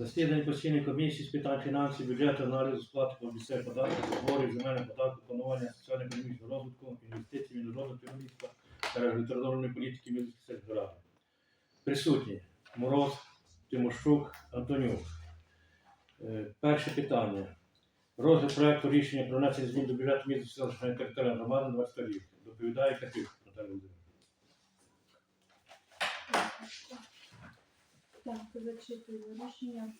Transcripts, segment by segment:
Засідання постійної комісії з питань фінансів, бюджету, аналізу сплати по місцевих податків, зборів, земельних податків, планування соціально-економічного розвитку, інвестицій, мінрозвитку міста та регуляторної політики міських ради. Присутні Мороз, Тимощук, Антонюк. Е, Перше питання. Розгляд проекту рішення про внесення змін до бюджету міста селищної територіальної громади 20 рік. Доповідає Катюк Наталя Володимирівна. Так, зачитую рішення.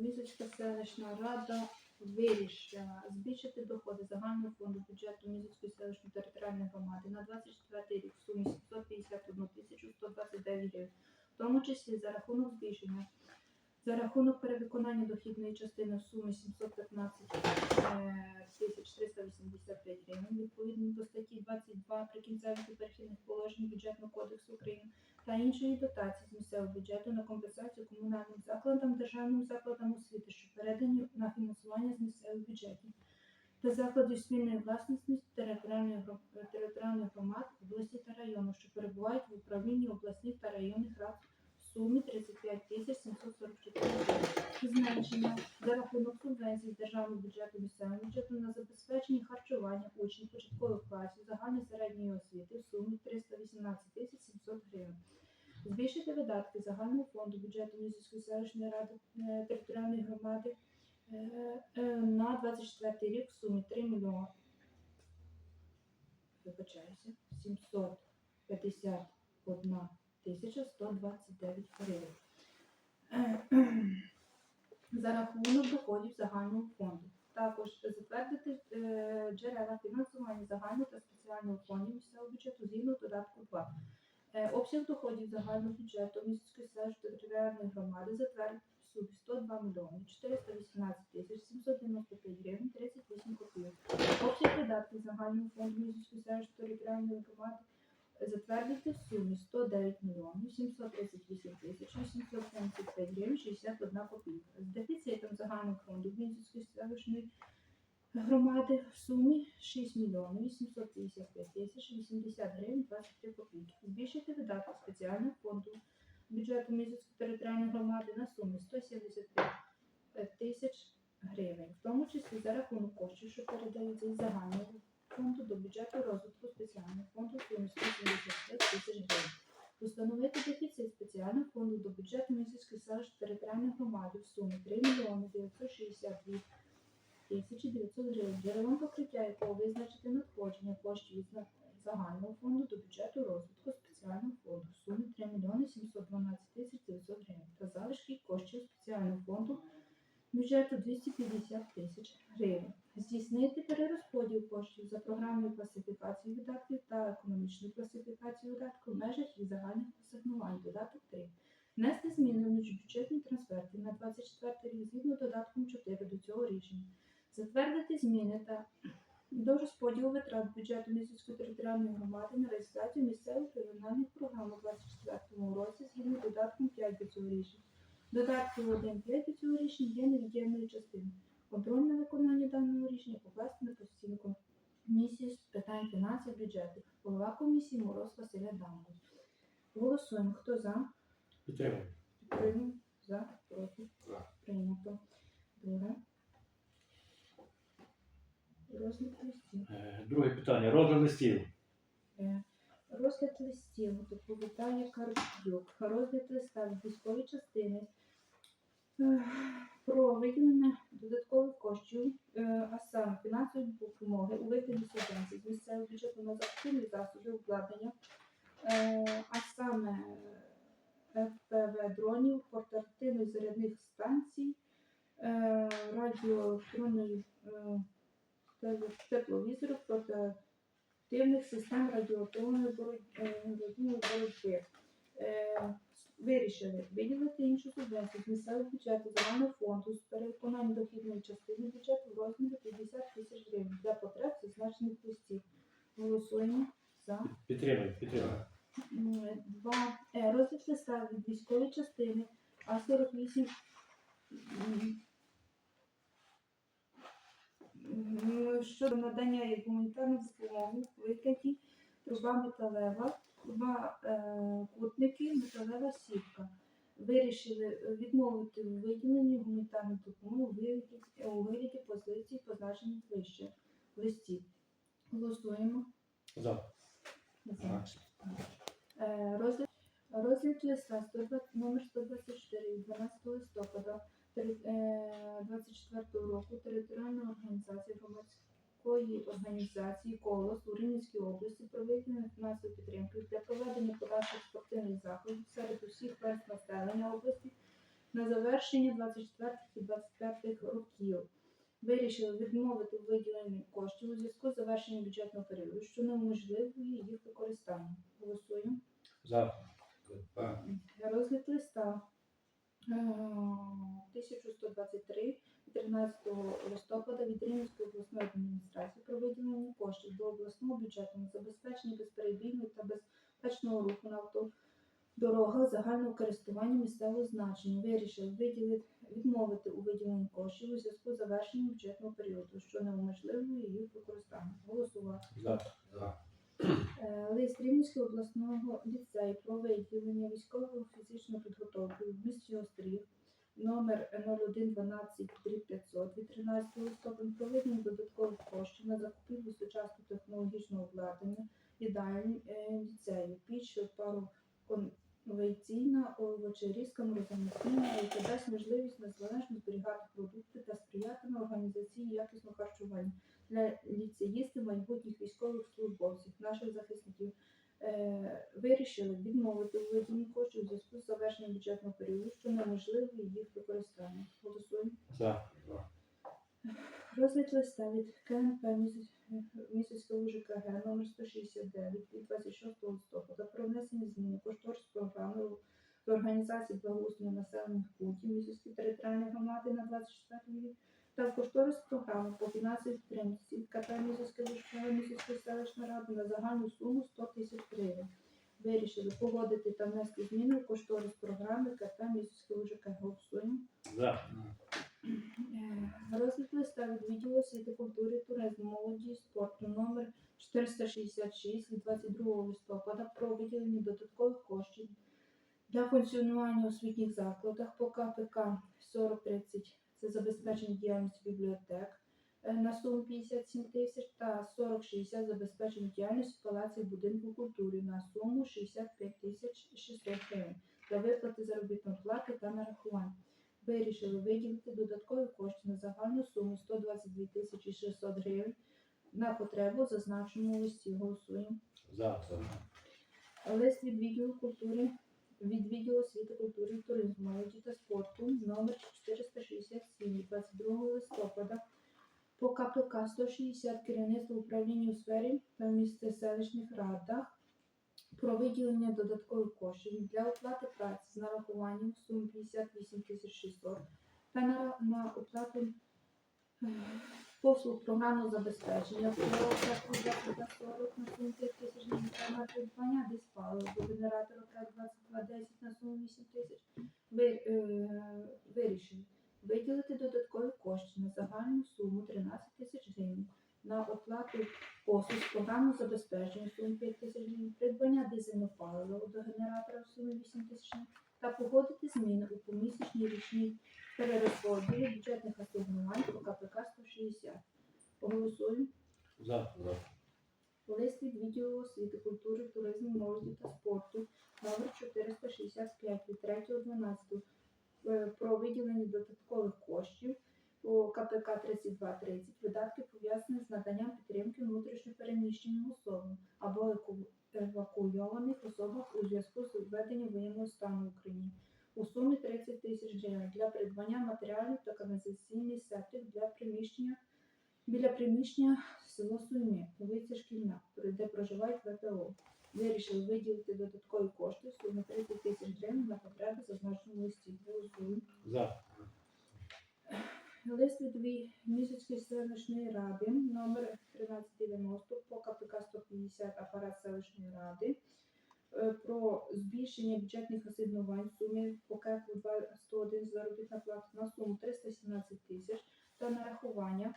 місяцька селищна рада вирішила збільшити доходи загального фонду бюджету Мізочської селищної територіальної громади на 24 рік в сумі 751 тисячу 129 гривень, в тому числі за рахунок збільшення за рахунок перевиконання дохідної частини в сумі 715 е, тисяч 385 гривень, відповідно до статті 22 прикінцевих і перехідних положень Бюджетного кодексу України та іншої дотації з місцевого бюджету на компенсацію комунальним закладам, державним закладам освіти, що передані на фінансування з місцевих бюджетів та закладів спільної власності територіальних громад області та району, що перебувають в управлінні обласних та районних рад в сумі 35 тисяч 744 гривень. Зменшення за рахунок субвенцій з державного бюджету місцевим бюджету на забезпечення харчування учнів початкових класів загальної середньої освіти в сумі 318 тисяч 700 гривень. Збільшити видатки загального фонду бюджету Мізівської селищної ради е, територіальної громади е, е, на 24 рік в сумі 3 мільйони вибачаюся, 751 тисяча 129 гривень. Е, За доходів загального фонду. Також затвердити е, джерела фінансування загального та спеціального фондів місцевого бюджету згідно додатку 2. Е, Обсяг доходів загального бюджету міської територіальної громади затвердити в сумі 102 мільйони 418 тисяч 795 гривень 38 копійок. Обсяг видатків загального фонду міської територіальної громади затвердити в сумі 109 мільйонів 738 тисяч 875 гривень 61 копійка. З дефіцитом загального фонду Мінської селищної громади в сумі 6 мільйонів 855 тисяч 80 гривень 23 копійки. Збільшити видатки спеціального фонду бюджету Мінської територіальної громади на сумі 175 тисяч гривень, в тому числі за рахунок коштів, що передаються із загального фонду до бюджету розвитку спеціального фонду сумі 175 тисяч гривень. Установити дефіцит спеціального фонду до бюджету місяцької селищної територіальної громади в сумі 3 мільйони 962 тисячі 900 гривень, джерелом покриття якого визначити надходження коштів від загального фонду до бюджету розвитку спеціального фонду в сумі 3 мільйони 712 тисяч 900 гривень та залишки коштів спеціального фонду бюджету 250 тисяч гривень. Здійснити перерозподіл коштів за програмою класифікації видатків та економічної класифікації видатків в межах їх загальних асигнувань. Додаток 3. Внести зміни в міжбюджетні трансферти на 24 рік згідно додатком 4 до цього рішення. Затвердити зміни та до розподілу витрат бюджету місяцької територіальної громади на реалізацію місцевих регіональних програм у 2024 році згідно додатком 5 до цього рішення. Додатки 1.5 до цього рішення є невід'ємною частиною. Контроль на виконання даного рішення покласти на постійну комісію з питань фінансів бюджету. Голова комісії Мороз Василь Адамович. Голосуємо. Хто за? Підтримуємо. Підтримуємо. За, проти. За. Прийнято. Друге. Розгляд листів. Е, Друге питання. Розгляд листів. Е, Розгляд листів доповідає Карпюк. Розгляд листа військової частини про виділення додаткових коштів, е, а саме фінансової допомоги у вигляді субвенцій з місцевого бюджету на закупівлі засобів обладнання, е, а саме е, ФПВ дронів, портативних зарядних станцій, радіоелектронної тепловізорів, портативних систем радіоелектронної боротьби, Вирішили виділити іншу субвенцію з місцевого бюджету загального фонду з перевиконання дохідної частини бюджету в розмірі 50 тисяч гривень для потреб зазначених листів. Голосуємо за. Підтримуємо. Підтримуємо. М, Два. Е, Розгляд листа від військової частини А48 м, м, щодо надання гуманітарної допомоги в вигляді труба металева, труба е, кутники, металева сітка. вирішили е, відмовити у виділенні гуманітарної допомоги у вигляді, вигляді позицій, позначених вище в листі. Голосуємо. За. За. Е, Розгляд, розгляд листа 120, номер 124 від 12 листопада тери- е, 24 року територіальної організації громадської організації «Колос» у Рівненській області про виділення фінансової підтримки для проведення подальших спортивних заходів серед усіх верств населення області на завершення 24 і 25 років. Вирішили відмовити у виділенні коштів у зв'язку з завершенням бюджетного періоду, що неможливує їх використання. Голосуємо. За. Розгляд листа е, 1123 від 13 листопада від Рівненської обласної адміністрації про виділення коштів до обласного бюджету на забезпечення безперебійного та безпечного руху на автодорогах загального користування місцевого значення. Вирішили виділити відмовити у виділенні коштів у зв'язку з завершенням бюджетного періоду, що неуможливує їх використання. Голосувати. За. Е, Лист Рівненського обласного ліцею про виділення військової 500 від 13 листопада про додаткових коштів на закупівлю сучасного технологічного обладнання їдальні е, ліцею, піч пароконвейційна овочерізка морозоміційна, яка дасть можливість незалежно зберігати продукти та сприятиме організації якісного харчування для ліцеїстів, майбутніх військових службовців, наших захисників. Е, вирішили відмовити у виділенні коштів у зв'язку з завершенням бюджетного періоду, що неможливо їх використання. Голосуємо. Розгляд листа від КНП місяцького УЖКГ номер 169 від 26 листопада про внесення змін у кошторис програми з організації благоустрою населених пунктів місяцької територіальної громади на 24 рік та кошторис програми по фінансовій підтримці КП місяцької УЖКГ місяцької селищної ради на загальну суму 100 тисяч гривень. Вирішили погодити та внести зміни кошторис програми КП місяцької УЖКГ. Голосуємо. Розгляд від відділу освіти, культури, туризму, молоді спорту. Номер 466 від 22 листопада про виділення додаткових коштів для функціонування у освітніх закладах по КПК 4030 це забезпечення діяльності бібліотек е, на суму 57 тисяч та 4060 забезпечення діяльності палаців будинку культури на суму 65 тисяч 600 гривень для виплати заробітної плати та нарахування вирішили виділити додаткові кошти на загальну суму 122 тисячі 600 гривень на потребу, зазначену у листі. Голосуємо. За. Лист від відділу культури, від відділу освіти, культури туризму, молоді та спорту номер 467 22 листопада по КПК 160 керівництво управління у сфері та місце селищних радах про виділення додаткових коштів для оплати праці з нарахуванням в сумі 58 тисяч 600 та на, на оплату е, послуг програмного забезпечення. Про оплату за 40 на суму 5 тисяч на придбання диспалу до генератора К-2210 на суму 8 тисяч. Е, виділити додаткові кошти на загальну суму 13 тисяч гривень на оплату послуг з програмного забезпечення в сумі 5 тисяч гривень, придбання дизельного палива до генератора в сумі 8 тисяч гривень та погодити зміни у помісячній річній перерозподілі бюджетних асигнувань по КПК 160. Голосуємо. За. Лист від відділу освіти, культури, туризму, молоді та спорту номер 465 від 3.12 е, про виділення додаткових коштів по КПК 3230 видатки пов'язані з наданням підтримки внутрішньопереміщеним особам або евакуйованих особах у зв'язку з введенням воєнного стану в Україні. У сумі 30 тисяч гривень для придбання матеріалів та каналізаційних септів для приміщення біля приміщення село Суйми, вулиця Шкільна, де проживають ВПО. Вирішили виділити додаткові кошти в сумі 30 тисяч гривень на потреби зазначеного листі. Голосуємо. За. Лист від Ві- місяцької селищної ради номер 1390 по КПК 150 апарат селищної ради е, про збільшення бюджетних асигнувань в сумі по КЕКу 101 заробітна плата на суму 317 тисяч та нарахування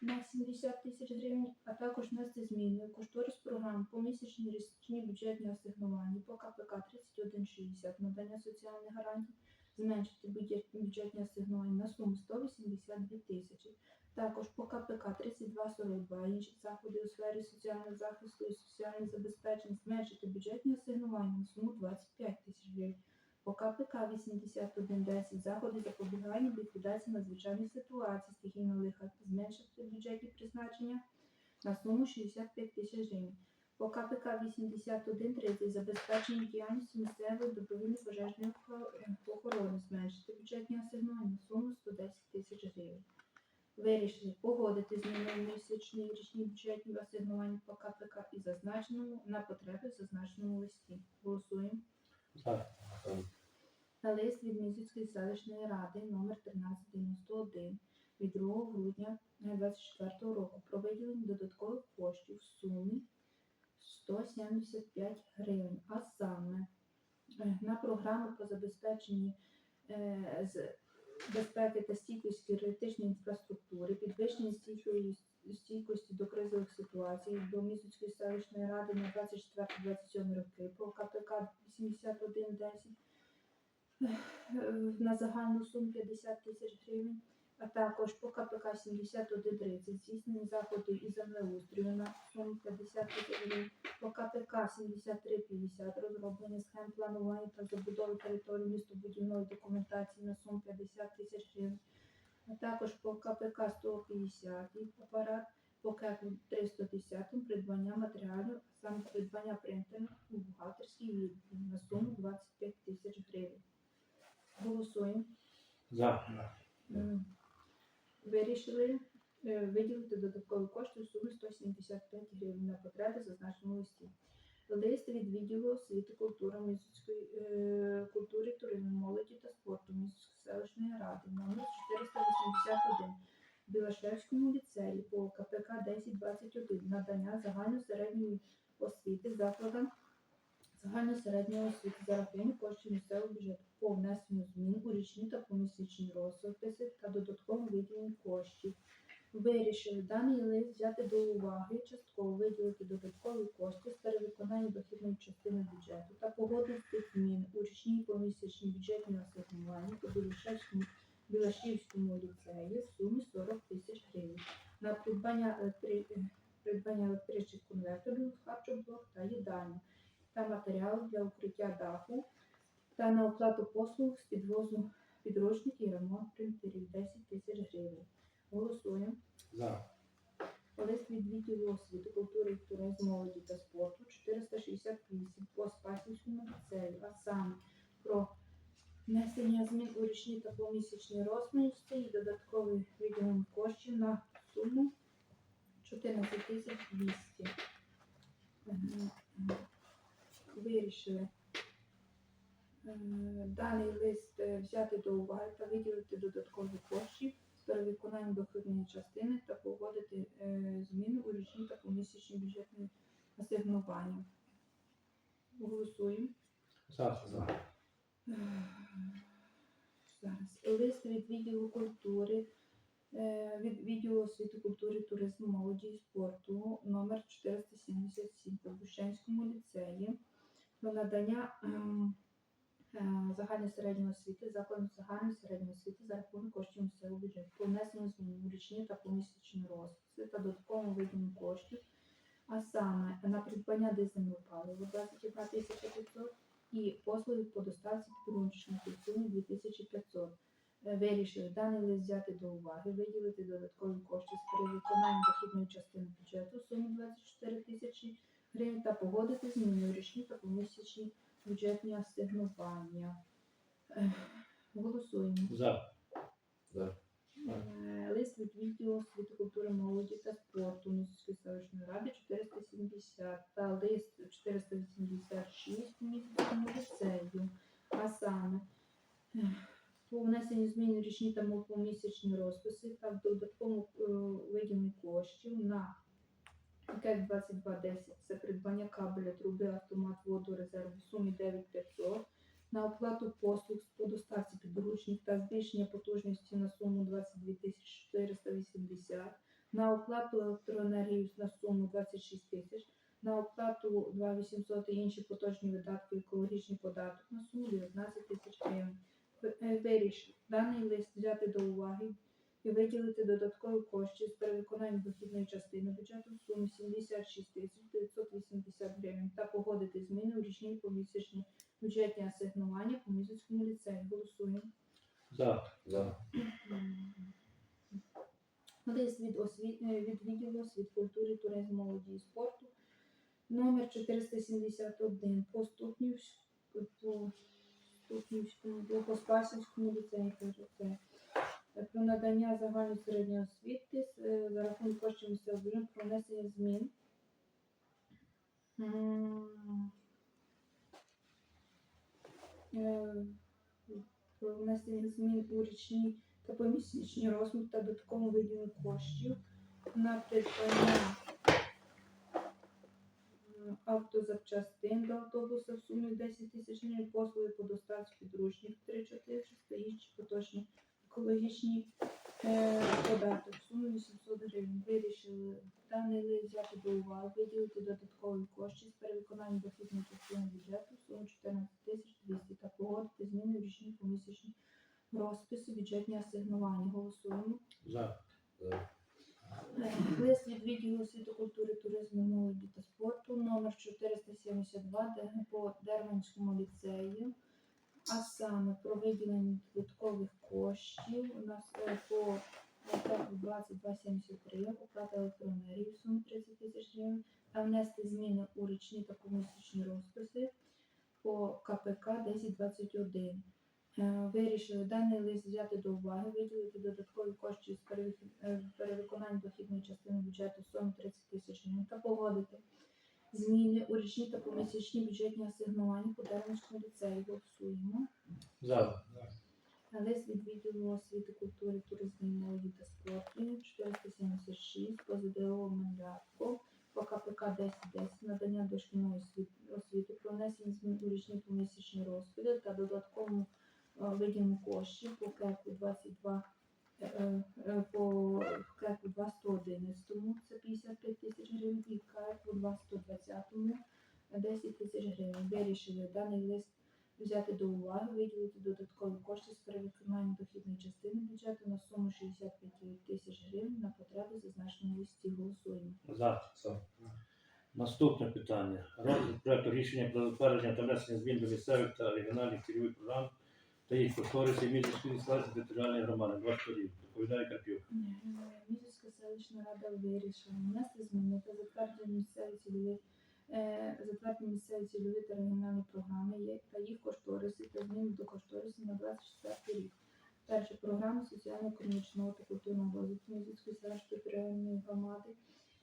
на 70 тисяч гривень, а також внести зміни у кошторис програм по місячні річні бюджетні асигнування по КПК 3160 надання соціальних гарантій, зменшити бюджетні асигнування на суму 182 тисячі. Також по КПК 3242 інші заходи у сфері соціального захисту і соціального забезпечення зменшити бюджетні асигнування на суму 25 тисяч гривень. По КПК 8110 заходи запобігання ліквідації надзвичайних ситуацій стихійного лиха зменшити бюджетні призначення на суму 65 тисяч гривень. По КПК 8130 забезпечення діяльності місцевої добровільної пожежної охорони зменшити бюджетні асигнування на суму 110 тисяч гривень. Вирішили погодити зміни місячні річні бюджетні асигнування по КПК і зазначеному на потреби в зазначеному листі. Голосуємо. За. На лист від Мізівської селищної ради номер 1391 від 2 грудня 2024 року про виділення додаткових коштів в сумі 175 гривень, а саме е, на програму по забезпеченні е, з безпеки та стійкості критичної інфраструктури, підвищення стійкості до кризових ситуацій до місяцької селищної ради на 24-27 роки по КПК 8110 е, на загальну суму 50 тисяч гривень, а також по КПК 7130 здійснені заходи із землеустрою на суму 50 гривень, по КПК 7350 розроблення схем планування та забудови території містобудівної документації на суму 50 тисяч гривень, а також по КПК 150 апарат, по КЕК 310 придбання матеріалів, а саме придбання принтерів у бухгалтерській відділі на суму 25 тисяч гривень. Голосуємо. За. Вирішили е, виділити додаткові кошти у сумі 175 гривень на потреби зазначеного листі. Лист від відділу освіти, культури, місяцької е, культури, туризму, молоді та спорту місяцької селищної ради номер 481 в Білашевському ліцеї по КПК 1021 надання загальної середньої освіти закладам загальної середньої освіти за рахунок коштів місцевого бюджету по внесенню змін у річні та помісячні розписи та додатково виділення коштів. Вирішили даний лист взяти до уваги, частково виділити додаткові кошти з перевиконання дохідної частини бюджету та погодити зміни у річні і помісячні бюджетні асигнування по Білашівському ліцеї в сумі 40 тисяч гривень на придбання, електри... придбання електричних конверторів, харчоблок та їдальні та матеріалів для укриття даху та на оплату послуг з підвозу підручників і ремонт принтерів 10 тисяч гривень. Голосуємо. За. Лист від відділу освіти, культури і туризму, молоді та спорту 468 по Спасівському ліцею, а саме про внесення змін у річні та помісячні розмірці і додатковий виділення коштів на суму 14 200. Вирішили е, даний лист е, взяти до уваги та виділити додаткові коштів з перевиконанням доходної частини та погодити е, зміни у річні та помісячні бюджетні асигнування. Голосуємо. За. За. Зараз лист від відділу культури, від відділу освіти, культури, туризму, молоді і спорту номер 477 по Бущанському ліцеї про надання ем, е, загальної середньої освіти, закладу загальної середньої освіти за рахунок коштів місцевого бюджету, по внесенню змін у річні та помісячні розписи та додатковому виділенню коштів, а саме на придбання дизельного палива 21 тисяча 500 і послуги по доставці підручників в сумі 2500. Е, Вирішили даний лист взяти до уваги, виділити додаткові кошти з перевиконання дохідної частини бюджету в сумі 24 тисячі гривень та погодити зміни річні та помісячні бюджетні асигнування. Голосуємо. За. Е, Лист від відділу освіти, культури, молоді та спорту Місяцької селищної ради 470 та лист 486 місяцькому ліцею. А саме по внесенню змін річні та помісячні розписи та в додатковому е, виділенні коштів на КЕК 2210 це придбання кабеля, труби, автомат, воду, резерву в сумі 9500 на оплату послуг по доставці підручник та збільшення потужності на суму 22 480, на оплату електроенергії на суму 26 тисяч, на оплату 2800 і інші поточні видатки, екологічний податок на суму 19 тисяч гривень. е, вирішив. Даний лист взяти до уваги і виділити додаткові кошти з перевиконання дохідної частини бюджету в сумі 76 тисяч 980 гривень та погодити зміни у річні помісячні бюджетні асигнування по музичному ліцеї. Голосуємо. За. За. Лист від, освіт... е, від відділу освіт, культури, туризму, молоді і спорту номер 471 по Ступнівському, по це е, про надання загальної середньої освіти е, за рахунок коштів місцевого бюджету про внесення змін. Е, Про внесення змін у річні та помісячні розмір та додатковому виділення коштів на придбання автозапчастин до автобуса в сумі 10 тисяч гривень, послуги по доставці підручних 3-4 стоїть поточні екологічні е, податок в сумі 800 гривень. Вирішили даний лист взяти до уваги, виділити додаткові кошти з перевиконання дохідної частини бюджету в сумі 14 тисяч 200 та погодити зміни в річні помісячні розписи бюджетні асигнування. Голосуємо. За. За. Лист від відділу освіти, культури, туризму, молоді та спорту номер 472 де- по Дерманському ліцею, а саме про виділення додаткових коштів у нас е, по ТЕК 2273, оплата електроенергії в сумі 30 тисяч гривень, та внести зміни у річні та помісячні розписи по КПК 1021. Е, Вирішили даний лист взяти до уваги, виділити додаткові кошти з е, перевиконання дохідної частини бюджету в сумі 30 тисяч гривень та погодити зміни у річні та помісячні бюджетні асигнування по Дерманському ліцею. Голосуємо. За. Лист від відділу освіти, культури, туризму, молоді та спорту 476 по ЗДО Мендратко по КПК 1010 надання дошкільної освіт- освіти про внесення змін у річні помісячні розходи та додатковому е, виділення коштів по КЕКу 22 е, е, е, по КЕКу 2 111 це 55 тисяч гривень і КЕКу 2 120 10 тисяч гривень. Вирішили даний лист взяти до уваги, виділити додаткові кошти з перевиконання дохідної частини бюджету на суму 65 тисяч гривень на потреби зазначеного листі. Голосуємо. За. Наступне питання. Розгляд проекту рішення про затвердження та внесення змін до місцевих та регіональних цільових програм та їх кошторисів міжнародної складності територіальної громади. Два сторін. Доповідає Карпюк. Міжська селищна рада вирішила внести зміни та затвердити місцеві цільові е, місцеві цільові та регіональні програми є- та їх кошториси та зміни до кошторису на 24 рік. Перше програма соціально-економічного та культурного розвитку Мізицької селищної територіальної громади,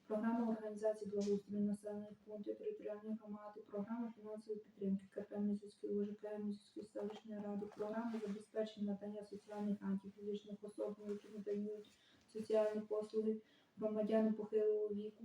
програма організації благоустрою населених пунктів територіальної громади, програма фінансової підтримки КП Мізицької УЖК Мізицької селищної ради, програма забезпечення надання соціальних грантів фізичних особ, які надають соціальні послуги громадянам похилого віку,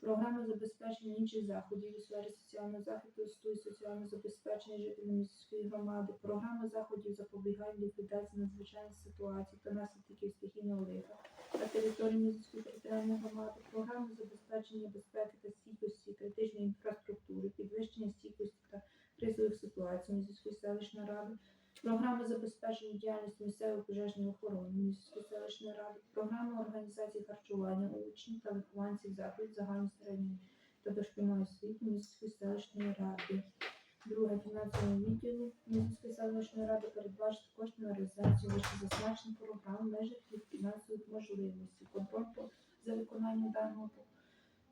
програми забезпечення інших заходів у сфері соціального захисту і соціального забезпечення жителів міської громади, програми заходів запобігання ліквідації надзвичайних ситуацій та наслідків стихійного лиха на території міської територіальної громади, програми забезпечення безпеки та стійкості критичної інфраструктури, підвищення стійкості та кризових ситуацій міської селищної ради, Програми забезпечення діяльності місцевої пожежної охорони міської селищної ради, програма організації харчування учнів та вихованців закладів загальної середньої та дошкільної освіти міської селищної ради. Друге фінансовому відділу міської селищної ради передбачити кошти на реалізацію вищезазначених програм межах їх фінансових можливостей. Контроль за виконанням даного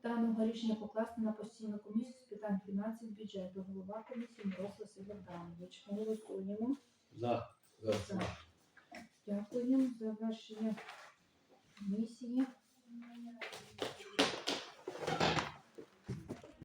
даного рішення покласти на постійну комісію з питань фінансів бюджету. Голова комісії Мороз Василь Богданович. Голосуємо. За. За. За. ваші комісії.